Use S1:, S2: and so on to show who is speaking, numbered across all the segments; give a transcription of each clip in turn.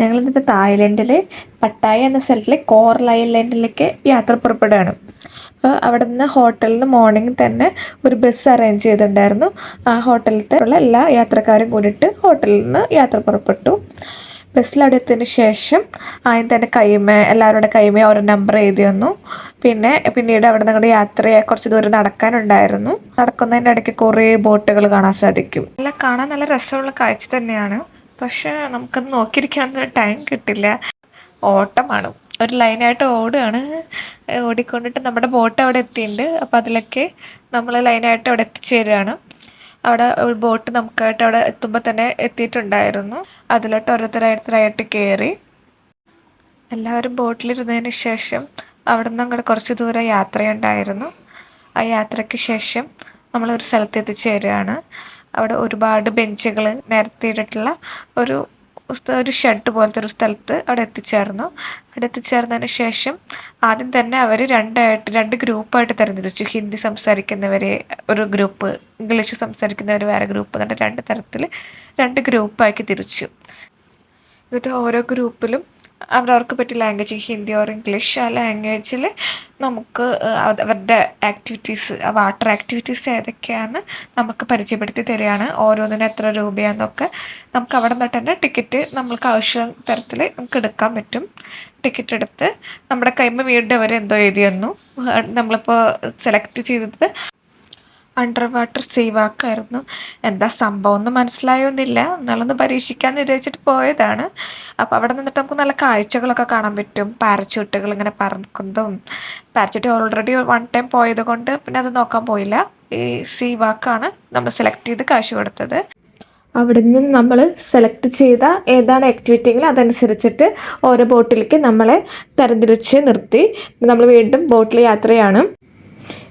S1: ഞങ്ങളിന്നിപ്പോൾ തായ്ലൻഡിലെ Pattaya എന്ന സ്ഥലത്തിലെ coral ഐലൻഡിലേക്ക് യാത്ര പുറപ്പെടുകയാണ്. അപ്പോൾ അവിടെ നിന്ന് ഹോട്ടലിൽ നിന്ന് മോർണിംഗ് തന്നെ ഒരു ബസ് അറേഞ്ച് ചെയ്തിട്ടുണ്ടായിരുന്നു. ആ ഹോട്ടലിലത്തെ ഉള്ള എല്ലാ യാത്രക്കാരും കൂടിയിട്ട് ഹോട്ടലിൽ നിന്ന് യാത്ര പുറപ്പെട്ടു. ബസ്സിൽ അവിടെ എത്തിയതിന് ശേഷം ആദ്യം തന്നെ കൈമ എല്ലാവരുടെ കൈമ ഓരോ നമ്പർ എഴുതി വന്നു. പിന്നെ പിന്നീട് അവിടെ നിങ്ങളുടെ യാത്രയെ കുറച്ച് ദൂരം നടക്കാനുണ്ടായിരുന്നു. നടക്കുന്നതിന്റെ ഇടയ്ക്ക് കുറേ ബോട്ടുകൾ കാണാൻ സാധിക്കും. എല്ലാം കാണാൻ നല്ല രസമുള്ള കാഴ്ച തന്നെയാണ്. പക്ഷേ നമുക്കത് നോക്കിയിരിക്കാനൊന്നും ടൈം കിട്ടില്ല. ഓട്ടമാണ്. ഒരു ലൈനായിട്ട് ഓടുകയാണ്. ഓടിക്കൊണ്ടിട്ട് നമ്മുടെ ബോട്ട് അവിടെ എത്തിയിട്ടുണ്ട്. അപ്പോൾ അതിലൊക്കെ നമ്മൾ ലൈനായിട്ട് അവിടെ എത്തിച്ചേരുകയാണ്. അവിടെ ഒരു ബോട്ട് നമുക്കായിട്ട് അവിടെ എത്തുമ്പോൾ തന്നെ എത്തിയിട്ടുണ്ടായിരുന്നു. അതിലോട്ട് ഓരോരുത്തരായിട്ട് കയറി. എല്ലാവരും ബോട്ടിലിരുന്നതിന് ശേഷം അവിടെ നിന്ന് അങ്ങോട്ട് കുറച്ച് ദൂരം യാത്രയുണ്ടായിരുന്നു. ആ യാത്രയ്ക്ക് ശേഷം നമ്മളൊരു സ്ഥലത്ത് എത്തിച്ചേരുകയാണ്. അവിടെ ഒരുപാട് ബെഞ്ചുകൾ നിരത്തിയിട്ടുള്ള ഒരു ഒരു ഷെഡ് പോലത്തെ ഒരു സ്ഥലത്ത് അവിടെ എത്തിച്ചേർന്നു. അവിടെ എത്തിച്ചേർന്നതിന് ശേഷം ആദ്യം തന്നെ അവർ രണ്ടായിട്ട് രണ്ട് ഗ്രൂപ്പായിട്ട് തരംതിരിച്ചു ഹിന്ദി സംസാരിക്കുന്നവരെ ഒരു ഗ്രൂപ്പ് ഇംഗ്ലീഷ് സംസാരിക്കുന്നവർ വേറെ ഗ്രൂപ്പ് എന്നിട്ട് രണ്ട് തരത്തിൽ രണ്ട് ഗ്രൂപ്പാക്കി തിരിച്ചു. എന്നിട്ട് ഓരോ ഗ്രൂപ്പിലും അവരവർക്ക് പറ്റിയ ലാംഗ്വേജ് ഹിന്ദി ഓർ ഇംഗ്ലീഷ് ആ ലാംഗ്വേജിൽ നമുക്ക് അവരുടെ ആക്ടിവിറ്റീസ് വാട്ടർ ആക്ടിവിറ്റീസ് ഏതൊക്കെയാണെന്ന് നമുക്ക് പരിചയപ്പെടുത്തി തരികയാണ്. ഓരോന്നിനും എത്ര രൂപയാണെന്നൊക്കെ നമുക്ക് അവിടെ നിന്നിട്ട് തന്നെ ടിക്കറ്റ് നമ്മൾക്ക് ആവശ്യം തരത്തിൽ നമുക്ക് എടുക്കാൻ പറ്റും. ടിക്കറ്റ് എടുത്ത് നമ്മുടെ കൈമ വീണ്ടും അവർ എന്തോ എഴുതി തന്നു നമ്മളിപ്പോൾ സെലക്ട് ചെയ്തത് അണ്ടർ വാട്ടർ സീവാക്കായിരുന്നു എന്താ സംഭവം ഒന്നും മനസ്സിലായൊന്നുമില്ല എന്നാലൊന്ന് പരീക്ഷിക്കാമെന്ന് വിചാരിച്ചിട്ട് പോയതാണ്. അപ്പോൾ അവിടെ നിന്നിട്ട് നമുക്ക് നല്ല കാഴ്ചകളൊക്കെ കാണാൻ പറ്റും. പാരച്യൂട്ടുകൾ ഇങ്ങനെ പറക്കുന്നതും. പാരച്യൂട്ട് ഓൾറെഡി വൺ ടൈം പോയത് കൊണ്ട് പിന്നെ അത് നോക്കാൻ പോയില്ല. ഈ സീ വാക്കാണ് നമ്മൾ സെലക്ട് ചെയ്ത് കാശ് കൊടുത്തത്. അവിടെ നിന്ന് നമ്മൾ സെലക്ട് ചെയ്ത ഏതാണ് ആക്ടിവിറ്റി ആക്ടിവിറ്റികൾ അതനുസരിച്ചിട്ട് ഓരോ ബോട്ടിലേക്ക് നമ്മളെ തരംതിരിച്ച് നിർത്തി. നമ്മൾ വീണ്ടും ബോട്ടിൽ യാത്രയാണ്.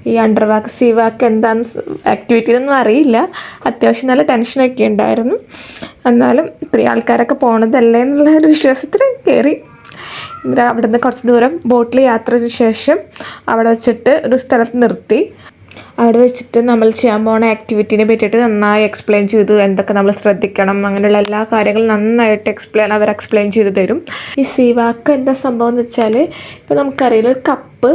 S1: ഈ അണ്ടർ വാക്ക് സീ വാക്ക് എന്താന്ന് ആക്ടിവിറ്റി എന്നൊന്നും അറിയില്ല. അത്യാവശ്യം നല്ല ടെൻഷനൊക്കെ ഉണ്ടായിരുന്നു. എന്നാലും ഇത്രയും ആൾക്കാരൊക്കെ പോണതല്ലേ എന്നുള്ള ഒരു വിശ്വാസത്തിൽ കയറി അവിടെ നിന്ന് കുറച്ച് ദൂരം ബോട്ടിൽ യാത്ര ചെയ്ത ശേഷം അവിടെ വെച്ചിട്ട് ഒരു സ്ഥലത്ത് നിർത്തി. അവിടെ വെച്ചിട്ട് നമ്മൾ ചെയ്യാൻ പോകുന്ന ആക്ടിവിറ്റീനെ പറ്റിയിട്ട് നന്നായി എക്സ്പ്ലെയിൻ ചെയ്തു എന്തൊക്കെ നമ്മൾ ശ്രദ്ധിക്കണം അങ്ങനെയുള്ള എല്ലാ കാര്യങ്ങളും നന്നായിട്ട് എക്സ്പ്ലെയിൻ അവർ എക്സ്പ്ലെയിൻ ചെയ്തു തരും. ഈ സീവാക്ക് എന്താ സംഭവം എന്ന് വെച്ചാൽ ഇപ്പോൾ നമുക്കറിയില്ല ഒരു കപ്പ്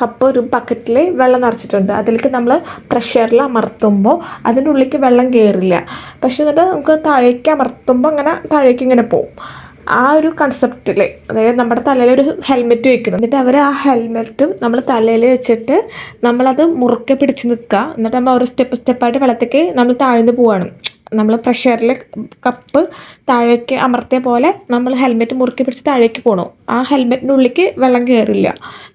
S1: കപ്പ് ഒരു ബക്കറ്റിൽ വെള്ളം നിറച്ചിട്ടുണ്ട്. അതിലേക്ക് നമ്മൾ പ്രഷറിൽ അമർത്തുമ്പോൾ അതിന്റെ ഉള്ളിലേക്ക് വെള്ളം കയറില്ല പക്ഷേ എന്നിട്ട് നമുക്ക് താഴേക്ക് അമർത്തുമ്പോൾ അങ്ങനെ താഴേക്ക് ഇങ്ങനെ പോകും ആ ഒരു കൺസെപ്റ്റിൽ അതായത് നമ്മുടെ തലയിൽ ഒരു ഹെൽമെറ്റ് വെക്കണം. എന്നിട്ട് അവർ ആ ഹെൽമെറ്റും നമ്മൾ തലയിൽ വെച്ചിട്ട് നമ്മളത് മുറുക്കെ പിടിച്ച് നിൽക്കുക എന്നിട്ട് നമ്മൾ ഓരോ സ്റ്റെപ്പ് സ്റ്റെപ്പായിട്ട് വെള്ളത്തേക്ക് നമ്മൾ താഴ്ന്നു പോവാണ്. നമ്മൾ പ്രഷറിൽ കപ്പ് താഴേക്ക് അമർത്തിയ പോലെ നമ്മൾ ഹെൽമെറ്റ് മുറുക്കി പിടിച്ച് താഴേക്ക് പോകണു ആ ഹെൽമെറ്റിന്റെ ഉള്ളിലേക്ക് വെള്ളം കയറില്ല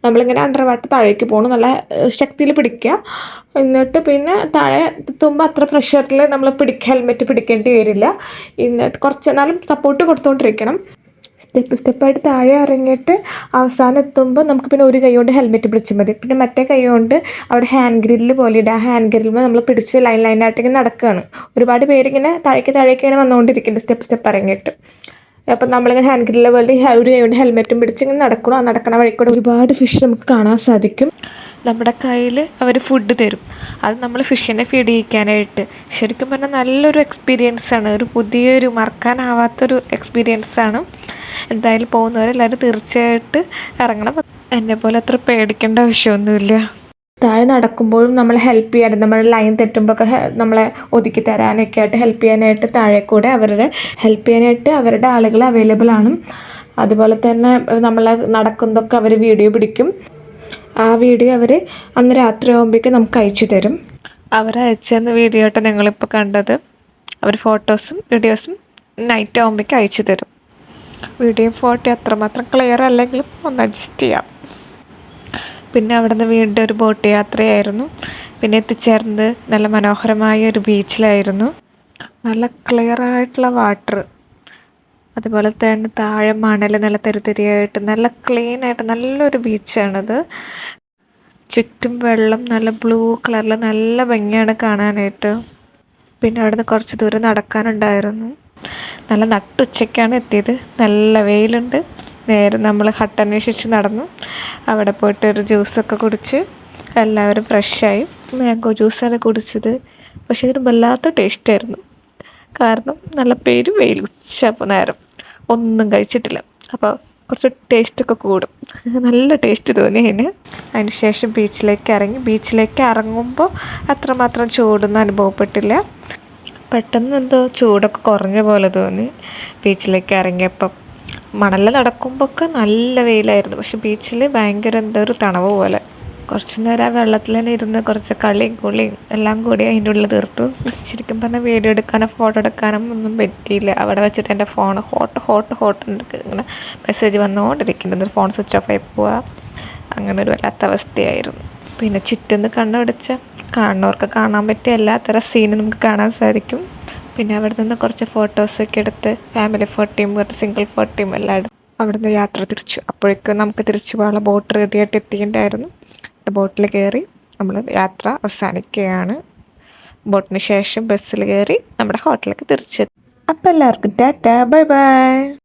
S1: നമ്മളിങ്ങനെ അണ്ടർ വാട്ടർ താഴേക്ക് പോകണം നല്ല ശക്തിയിൽ പിടിക്കുക എന്നിട്ട് പിന്നെ താഴെ എത്തുമ്പോൾ അത്ര പ്രഷറിൽ നമ്മൾ പിടിക്കുക ഹെൽമെറ്റ് പിടിക്കേണ്ടി വരില്ല. എന്നിട്ട് കുറച്ച് എന്നാലും സപ്പോർട്ട് കൊടുത്തുകൊണ്ടിരിക്കണം സ്റ്റെപ്പ് സ്റ്റെപ്പായിട്ട് താഴെ ഇറങ്ങിയിട്ട് അവസാനം എത്തുമ്പോൾ നമുക്ക് പിന്നെ ഒരു കൈ കൊണ്ട് ഹെൽമെറ്റ് പിടിച്ചാൽ മതി. പിന്നെ മറ്റേ കൈ കൊണ്ട് അവിടെ ഹാൻഡ് ഗ്രില്ല് പോലെ ഇടുക ഹാൻഡ് ഗ്രില്ലുമ്പോൾ നമ്മൾ പിടിച്ച് ലൈൻ ലൈനായിട്ട് ഇങ്ങനെ നടക്കുകയാണ്. ഒരുപാട് പേരിങ്ങനെ താഴേക്ക് താഴേക്ക് ഇങ്ങനെ വന്നുകൊണ്ടിരിക്കുന്നുണ്ട് സ്റ്റെപ്പ് സ്റ്റെപ്പ് ഇറങ്ങിയിട്ട്. അപ്പം നമ്മളിങ്ങനെ ഹാൻഡ് ഗ്രില്ല് പോലെ ഒരു കൈ കൊണ്ട് ഹെൽമെറ്റും പിടിച്ച് ഇങ്ങനെ നടക്കണം? ആ നടക്കണ വഴി കൂടെ ഒരുപാട് ഫിഷ് നമുക്ക് കാണാൻ സാധിക്കും. നമ്മുടെ കയ്യിൽ അവർ ഫുഡ് തരും. അത് നമ്മൾ ഫിഷിനെ ഫീഡ് ചെയ്യിക്കാനായിട്ട്. ശരിക്കും പറഞ്ഞാൽ നല്ലൊരു എക്സ്പീരിയൻസ് ആണ്. ഒരു പുതിയൊരു മറക്കാനാവാത്തൊരു എക്സ്പീരിയൻസ് ആണ്. എന്തായാലും പോകുന്നവരെല്ലാവരും തീർച്ചയായിട്ട് ഇറങ്ങണം. എന്നെ പോലെ അത്ര പേടിക്കേണ്ട ആവശ്യമൊന്നുമില്ല. താഴെ നടക്കുമ്പോഴും നമ്മൾ ഹെൽപ്പ് ചെയ്യാനും നമ്മൾ ലൈൻ തെറ്റുമ്പോൾ നമ്മളെ ഒതുക്കി തരാനൊക്കെ ആയിട്ട് ഹെൽപ്പ് ചെയ്യാനായിട്ട് താഴെ കൂടെ അവരുടെ ഹെൽപ്പ് ചെയ്യാനായിട്ട് അവരുടെ ആളുകൾ അവൈലബിൾ ആണ്. അതുപോലെ തന്നെ നമ്മൾ നടക്കുന്നതൊക്കെ അവർ വീഡിയോ പിടിക്കും. ആ വീഡിയോ അവർ അന്ന് രാത്രി ആകുമ്പോഴേക്കും നമുക്ക് അയച്ചു തരും. അവർ അയച്ചെന്ന വീഡിയോ ആയിട്ട് നിങ്ങളിപ്പോൾ കണ്ടത്. അവർ ഫോട്ടോസും വീഡിയോസും നൈറ്റ് ആകുമ്പോഴേക്കും അയച്ചു തരും. വീഡിയോ ഫോട്ടോ അത്രമാത്രം ക്ലിയർ അല്ലെങ്കിലും ഒന്ന് അഡ്ജസ്റ്റ് ചെയ്യാം. പിന്നെ അവിടെ നിന്ന് വീണ്ടും ഒരു ബോട്ട് യാത്രയായിരുന്നു. പിന്നെ എത്തിച്ചേർന്നത് നല്ല മനോഹരമായ ഒരു ബീച്ചിലായിരുന്നു. നല്ല ക്ലിയർ ആയിട്ടുള്ള വാട്ടർ അതുപോലെ തന്നെ താഴെ മണൽ നല്ല തെരുതെരിയായിട്ട് നല്ല ക്ലീൻ ആയിട്ട് നല്ലൊരു ബീച്ചാണത്. ചുറ്റും വെള്ളം നല്ല ബ്ലൂ കളറിൽ നല്ല ഭംഗിയാണ് കാണാനായിട്ട്. പിന്നെ അവിടെ നിന്ന് കുറച്ച് ദൂരം നടക്കാനുണ്ടായിരുന്നു. നല്ല നട്ടുച്ചയ്ക്കാണ് എത്തിയത്. നല്ല വെയിലുണ്ട്. നേരെ നമ്മൾ ഹട്ട് അന്വേഷിച്ച് നടന്നു. അവിടെ പോയിട്ട് ഒരു ജ്യൂസൊക്കെ കുടിച്ച് എല്ലാവരും ഫ്രഷായി. മാംഗോ ജ്യൂസാണ് കുടിച്ചത്. പക്ഷേ ഇതിന് വല്ലാത്ത ടേസ്റ്റായിരുന്നു. കാരണം നല്ല പേര് വെയിൽ ഉച്ച നേരം. ഒന്നും കഴിച്ചിട്ടില്ല. അപ്പോൾ കുറച്ച് ടേസ്റ്റൊക്കെ കൂടും. നല്ല ടേസ്റ്റ് തോന്നി അതിന്. അതിന് ശേഷം ബീച്ചിലേക്ക് ഇറങ്ങി. ബീച്ചിലേക്ക് ഇറങ്ങുമ്പോൾ അത്രമാത്രം ചൂടൊന്നും അനുഭവപ്പെട്ടില്ല. പെട്ടെന്ന് എന്തോ ചൂടൊക്കെ കുറഞ്ഞ പോലെ തോന്നി. ബീച്ചിലേക്ക് ഇറങ്ങിയപ്പം മണലിൽ നടക്കുമ്പോഴൊക്കെ നല്ല വെയിലായിരുന്നു. പക്ഷെ ബീച്ചിൽ ഭയങ്കര എന്തോ ഒരു തണവ് പോലെ. കുറച്ച് നേരം ആ വെള്ളത്തിൽ തന്നെ ഇരുന്ന് കുറച്ച് കളിയും കുളിയും എല്ലാം കൂടി അതിന്റെ ഉള്ളിൽ തീർത്തു. ശരിക്കും പറഞ്ഞാൽ വീഡിയോ എടുക്കാനോ ഫോട്ടോ എടുക്കാനോ ഒന്നും പറ്റിയില്ല. അവിടെ വെച്ചിട്ട് എന്റെ ഫോൺ ഹോട്ട് ഹോട്ട് ഹോട്ട് ഇങ്ങനെ മെസ്സേജ് വന്നുകൊണ്ടിരിക്കുന്നുണ്ട്. ഫോൺ സ്വിച്ച് ഓഫ് ആയി പോവുക അങ്ങനെ ഒരു വല്ലാത്ത അവസ്ഥയായിരുന്നു. പിന്നെ ചുറ്റുന്ന് കണ്ണടച്ച കാണുന്നവർക്ക് കാണാൻ പറ്റിയ എല്ലാത്തരം സീനും നമുക്ക് കാണാൻ സാധിക്കും. പിന്നെ അവിടെ നിന്ന് കുറച്ച് ഫോട്ടോസൊക്കെ എടുത്ത് ഫാമിലി ഫോട്ടോയും കുറച്ച് സിംഗിൾ ഫോട്ടോയും എല്ലാം എടുത്ത് അവിടെ നിന്ന് യാത്ര തിരിച്ചു. അപ്പോഴേക്കും നമുക്ക് തിരിച്ചു പോകാനുള്ള ബോട്ട് റെഡിയായിട്ട് എത്തിയിട്ടുണ്ടായിരുന്നു. ബോട്ടിൽ കയറി നമ്മൾ യാത്ര അവസാനിക്കുകയാണ്. ബോട്ടിന് ശേഷം ബസ്സിൽ കയറി നമ്മുടെ ഹോട്ടലിലേക്ക് തിരിച്ചെത്തി. അപ്പോൾ എല്ലാവർക്കും ടാറ്റ ബൈ ബൈ.